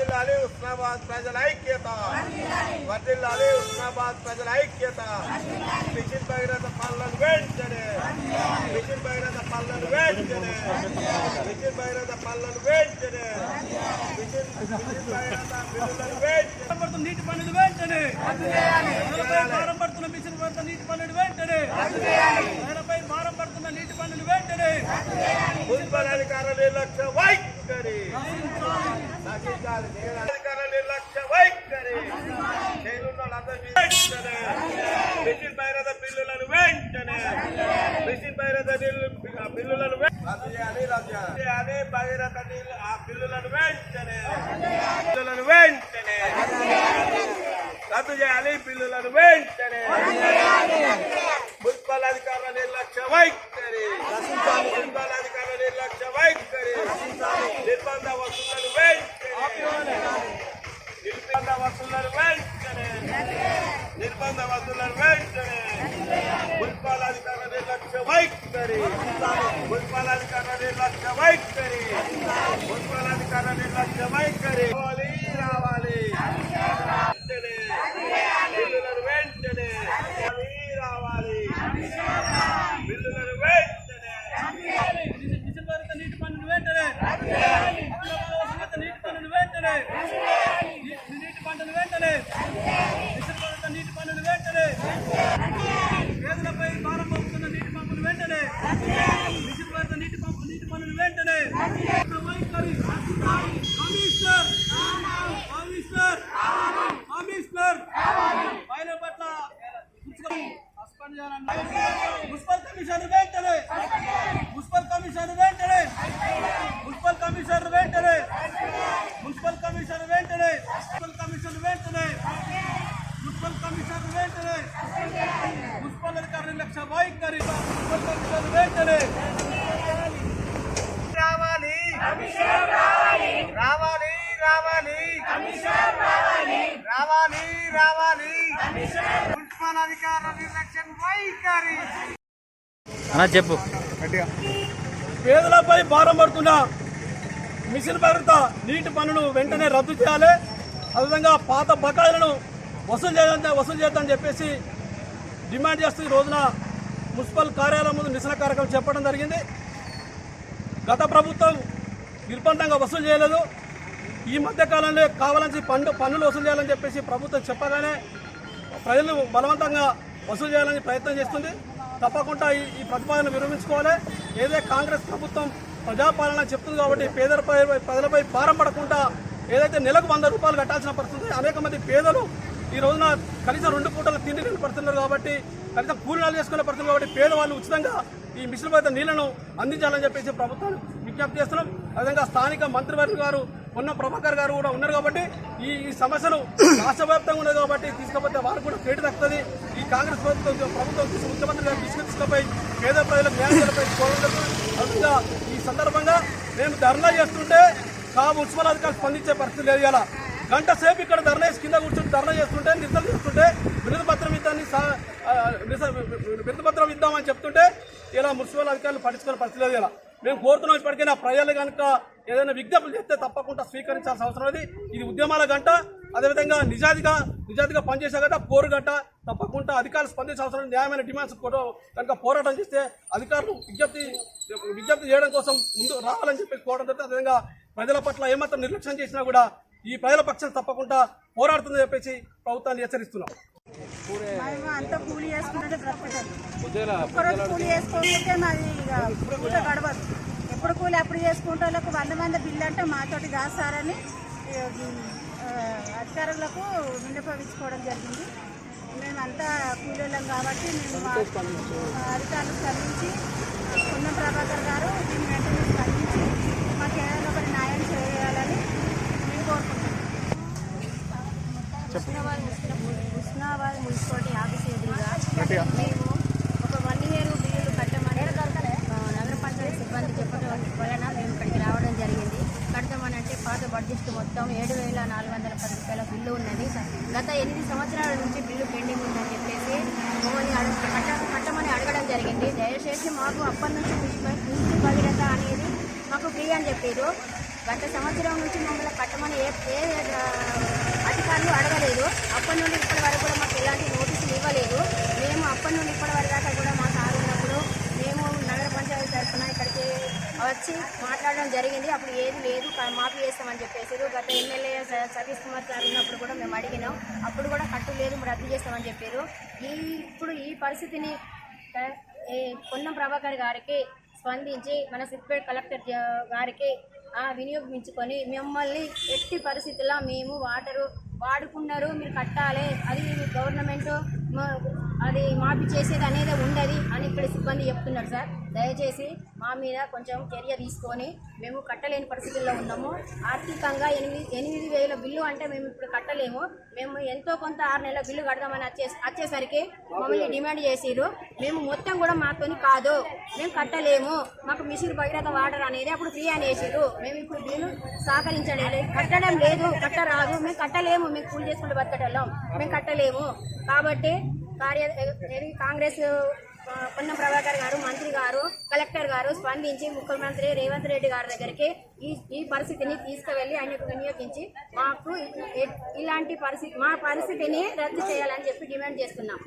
వర్దిల్లాలి ఉస్మాబాద్ ప్రజల ఐక్యత వర్దిల్లాలి ఉస్మాబాద్ ప్రజల ఐక్యత మిషన్ భగీరథ పనులను వెంటనే మిషన్ భగీరథ పనులను వెంటనే మిషన్ భగీరథ పనులను వెంటనే మిషన్ మిషన్ భగీరథ బిల్లులను వెంటనే నీటి పన్నులు వెంటనే భారం పడుతున్న మిషన్ పడుతున్న నీటి పన్నులు వెంటనే నేలపై భారం పడుతున్న నీటి పన్నులు వెంటనే మున్సిపల్ అధికారుల నిర్లక్ష్య వైఖరి నిర్లక్ష్య వైఖరి మిషన్ భైరథ బిల్లులను వెంటనే మిషన్ భైరథ బిల్లులను రద్దు చేయాలి. రద్దు చేయాలి భగీరథ ఆ బిల్లులను వెంటనే బిల్లులను వెంటనే రద్దు చేయాలి బిల్లులను వెంటనే మున్సిపల్ అధికారుల నిర్లక్ష్య వైఖరి మున్సిపల్ అధికారుల నిర్లక్ష్య వైఖరి నిర్బంధ వసూళ్ళను నిర్బంధ వసూళ్ళను వెంటనే మున్సిపల్ అధికారుల నిర్లక్ష్య వైఖరి మున్సిపల్ అధికారుల నిర్లక్ష్య వైఖరి మున్సిపల్ అధికారుల నిర్లక్ష్య వైఖరి రావాలి రావాలి వెంటనే బిల్లులను వెంటనే రావాలి బిల్లులను వెంటనే మిషన్ పడుతున్న నీటి పన్నులు వెంటనే అక్రమంగా వసూలుతున్న నీటి పన్నులు వెంటనే నీ- నీటి పన్నులు వెంటనే మిషన్ పడుతున్న నీటి పన్నులు వెంటనే పేదలపై భారం పంపుతున్న నీటి పంపులు వెంటనే మిషన్ పడుతున్న నీటి పంపు నీటి పన్నులు వెంటనే వైఖరి కమిషనర్ కమిషనర్ కమిషనర్ ఆయన పట్ల సస్పెండ్ చేయాలన్న మున్సిపల్ కమిషనర్ వెంటనే మున్సిపల్ కమిషనర్ వెంటనే మున్సిపల్ కమిషనర్ వెంటనే మున్సిపల్ కమిషనర్ వెంటనే మున్సిపల్ కమిషనర్ వెంటనే మున్సిపల్ కమిషనర్ వెంటనే మున్సిపల్ అధికారుల లక్ష వైఖరి మున్సిపల్ కమిషనర్ వెంటనే రావాలి రావాలి రావాలి రావాలి రావాలి మున్సిపల్ అధికారుల నిర్లక్ష్యం వైఖరి అన్నా చెప్పు. పేదలపై భారం పడుతున్న మిషన్ భద్రత నీటి పన్నును వెంటనే రద్దు చేయాలి. అదేవిధంగా పాత బకాయిలను వసూలు చేయాలంటే వసూలు చేద్దామని చెప్పేసి డిమాండ్ చేస్తూ ఈ రోజున మున్సిపల్ కార్యాలయం ముందు నిరసన కార్యక్రమం చెప్పడం జరిగింది. గత ప్రభుత్వం నిర్బంధంగా వసూలు చేయలేదు. ఈ మధ్య కాలంలో కావాలని పన్ను పన్నులు వసూలు చేయాలని చెప్పేసి ప్రభుత్వం చెప్పగానే ప్రజలు బలవంతంగా వసూలు చేయాలని ప్రయత్నం చేస్తుంది. తప్పకుండా ఈ ఈ ప్రతిపాదన విరమించుకోవాలి. ఏదే కాంగ్రెస్ ప్రభుత్వం ప్రజాపాలన చెప్తుంది కాబట్టి పేదలపై ప్రజలపై భారం పడకుండా ఏదైతే నెలకు వంద రూపాయలు కట్టాల్సిన పరిస్థితి అనేక మంది పేదలు ఈ రోజున కనీసం రెండు పూటలు తిండి తిని పడుతున్నారు కాబట్టి కనీసం కూలీనాలు చేసుకునే పరిస్థితులు కాబట్టి పేదవాళ్ళు ఉచితంగా ఈ మిషన్ పైన నీళ్ళను అందించాలని చెప్పేసి ప్రభుత్వాన్ని విజ్ఞప్తి చేస్తున్నాం. అదేవిధంగా స్థానిక మంత్రివర్గ గారు ఉన్న ప్రభాకర్ గారు కూడా ఉన్నారు కాబట్టి ఈ ఈ సమస్యలు రాష్ట్ర వ్యాప్తంగా ఉన్నది కాబట్టి తీసుకపోతే వారికి కూడా పేటు తగ్గుతుంది ఈ కాంగ్రెస్ ప్రభుత్వం ప్రభుత్వం ముఖ్యమంత్రి గారు తీసుకుపోయి పేద ప్రజలకు న్యాయాలపై కోరలేదు ఈ సందర్భంగా మేము ధర్నా చేస్తుంటే కా మున్సిపల్ అధికారులు స్పందించే పరిస్థితి లేదు ఇలా గంట సేపు ఇక్కడ ధర్నా కింద కూర్చుని ధర్నా చేస్తుంటే నిరసన చేస్తుంటే బిరుదు పత్రం ఇద్దాన్ని బిరుదు పత్రం ఇద్దామని చెప్తుంటే ఇలా మున్సిపల్ అధికారులు పట్టించుకునే పరిస్థితి లేదు ఇలా మేము కోరుతున్నాం ఇప్పటికైనా ప్రజలు కనుక ఏదైనా విజ్ఞప్తులు చేస్తే తప్పకుండా స్వీకరించాల్సిన అవసరం ఉంది. ఇది ఉద్యమాల గంట అదేవిధంగా నిజాదిగా నిజాదిగా పనిచేసే గంట పోరు గంట. తప్పకుండా అధికారులు స్పందించాల్సిన అవసరం. న్యాయమైన డిమాండ్స్ కూడా కనుక పోరాటం చేస్తే అధికారులు విజ్ఞప్తి విజ్ఞప్తి చేయడం కోసం ముందు రావాలని చెప్పి కోరడం జరుగుతుంది అదేవిధంగా ప్రజల పట్ల ఏమాత్రం నిర్లక్ష్యం చేసినా కూడా ఈ ప్రజల పక్షం తప్పకుండా పోరాడుతుందని చెప్పేసి ప్రభుత్వాన్ని హెచ్చరిస్తున్నాం. అంతా కూలి చేసుకుంటే బ్రతకటం. ఒక్కరోజు కూలి చేసుకోకపోతే మాది ఇక పూట గడవదు. ఎప్పుడు కూలి అప్పుడు చేసుకుంటే వాళ్ళకు వంద మంది బిల్లు అంటే మాతోటి ఆ, అధికారులకు విన్నపించుకోవడం జరిగింది. మేమంతా కూలీలం కాబట్టి మేము మా మా అధికారులు స్పందించి పొన్నం ప్రభాకర్ గారు దీన్ని వెంటనే స్పందించి మాకు ఏదైనా ఒకటి న్యాయం చేయాలని మేము కోరుకుంటున్నాం హుస్నాబాద్ హుస్నాబాద్ మున్సిపాలిటీ ఆఫీస్ ఎదురుగా మేము ఒక వన్ ఇయర్ బిల్లులు కట్టమని ఆ, నగర పంచాయతీ సిబ్బంది చెప్పడం వలన మేము ఇక్కడికి రావడం జరిగింది కడతామని అంటే పాత బడ్జెట్ మొత్తం ఏడు వేల నాలుగు వందల పది రూపాయల బిల్లు ఉన్నది గత ఎనిమిది సంవత్సరాల నుంచి బిల్లు పెండింగ్ ఉందని చెప్పేసి మమ్మల్ని కట్ట కట్టమని అడగడం జరిగింది. దయచేసి మాకు అప్పటి నుంచి మిషన్ భగీరథ అనేది మాకు ఫ్రీ అని చెప్పారు గత సంవత్సరం నుంచి మమ్మల్ని కట్టమని ఏ ఏ అధికారులు అడగలేదు. అప్పటి నుండి ఇప్పటి వరకు కూడా మాకు ఎలాంటి నోటీసులు ఇవ్వలేదు మేము అప్పటి నుండి ఇప్పటి వరకు దాకా కూడా మా సార్ ఉన్నప్పుడు మేము నగర పంచాయతీ తరఫున ఇక్కడికి వచ్చి మాట్లాడడం జరిగింది అప్పుడు ఏది లేదు కా- మాఫీ చేస్తామని చెప్పేసారు గత ఎమ్మెల్యే స- సార్ ఉన్నప్పుడు కూడా మేము అడిగినాం. అప్పుడు కూడా కట్టు లేదు రద్దు చేస్తామని చెప్పారు. ఈ ఇప్పుడు ఈ పరిస్థితిని పొన్నం ప్రభాకర్ గారికి స్పందించి మన సిద్దిపేట కలెక్టర్ గారికి ఆ వినియోగించుకొని మిమ్మల్ని ఎట్టి పరిస్థితుల్లో మేము వాటరు వాడుకున్నారు మీరు కట్టాలి. అది గవర్నమెంట్ అది మాఫీ చేసేది అనేది ఉండదు అని ఇక్కడ సిబ్బంది చెప్తున్నారు సార్. దయచేసి మా మీద కొంచెం చర్య తీసుకొని మేము కట్టలేని పరిస్థితుల్లో ఉన్నాము. ఆర్థికంగా ఎనిమిది ఎనిమిది వేల బిల్లు అంటే మేము ఇప్పుడు కట్టలేము. మేము ఎంతో కొంత ఆరు నెలల బిల్లు కడదామని వచ్చే వచ్చేసరికి మమ్మల్ని డిమాండ్ చేసిరు మేము మొత్తం కూడా మాతోని కాదు. మేము కట్టలేము. మాకు మిషన్ భగీరథ వాటర్ అనేది అప్పుడు ఫ్రీ అని వేసిరు మేము ఇప్పుడు బిల్లు సహకరించడం లేదు కట్టడం లేదు కట్టరాదు. మేము కట్టలేము. మేము కూలి చేసుకుంటూ బతకటం మేము కట్టలేము. కాబట్టి కార్య కాంగ్రెస్ పొన్నం ప్రభాకర్ గారు మంత్రి గారు కలెక్టర్ గారు స్పందించి ముఖ్యమంత్రి రేవంత్ రెడ్డి గారి దగ్గరికి ఈ ఈ పరిస్థితిని తీసుకువెళ్ళి ఆయనకు వినియోగించి మాకు ఇలాంటి పరిస్థితి మా పరిస్థితిని రద్దు చేయాలని చెప్పి డిమాండ్ చేస్తున్నాం.